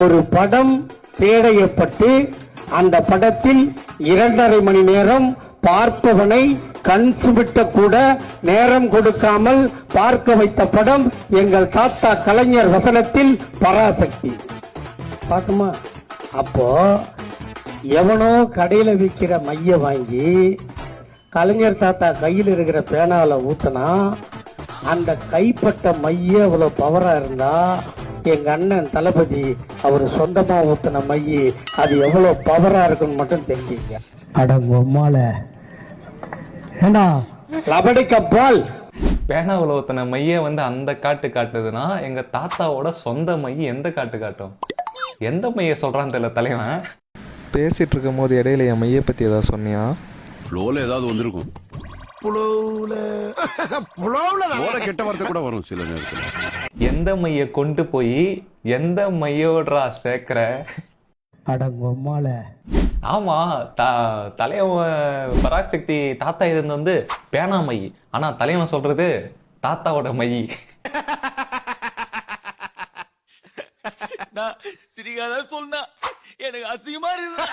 ஒரு படம் தேடையப்பட்டு அந்த படத்தில் இரண்டரை மணி நேரம் பார்ப்பவனை கண் சுமிட்ட கூட நேரம் கொடுக்காமல் பார்க்க வைத்த படம் எங்கள் தாத்தா கலைஞர் வசனத்தில் பராசக்தி. பார்க்குமா அப்போ எவனோ கடையில விற்கிற மைய வாங்கி கலைஞர் தாத்தா கையில் இருக்கிற பேனாவில் ஊத்துனா அந்த கைப்பட்ட மைய இவ்வளோ பவரா இருந்தா எங்க அண்ணன் தளபதி அவர் சொந்தமா ஊத்துன மைய அது எவ்வளவு பவரா இருக்குன்னு மட்டும் தெரிஞ்சுங்க. அடங்கொம்மால ஏண்டா? லபடி கப்பால் பேனாவில் ஊத்தின மைய வந்து அந்த காட்டு காட்டுதுன்னா எங்க தாத்தாவோட சொந்த மை எந்த காட்டு காட்டும்? எந்த மைய சொல்றான்னு தெரியல தலைவன். பேசிட்டு இருக்கும் போது இடையில என் மையை பத்தி ஏதாவது சொன்னியா? ஃப்ளோல ஏதாவது வந்திருக்கும். புலவுல. புலவுல கெட்ட வார்த்தை கூட வரும் சில நேரத்துல. எந்த மைய கொண்டு போய் எந்த மையோடா சேர்க்கிற? அடங்கொம்மால ஆமா த தலைவன் பராசக்தி தாத்தா இது வந்து பேனா மை. ஆனா தலைவன் சொல்றது தாத்தாவோட மை. சிரிக்காத சொன்னா எனக்கு அசிங்கமா இருக்கு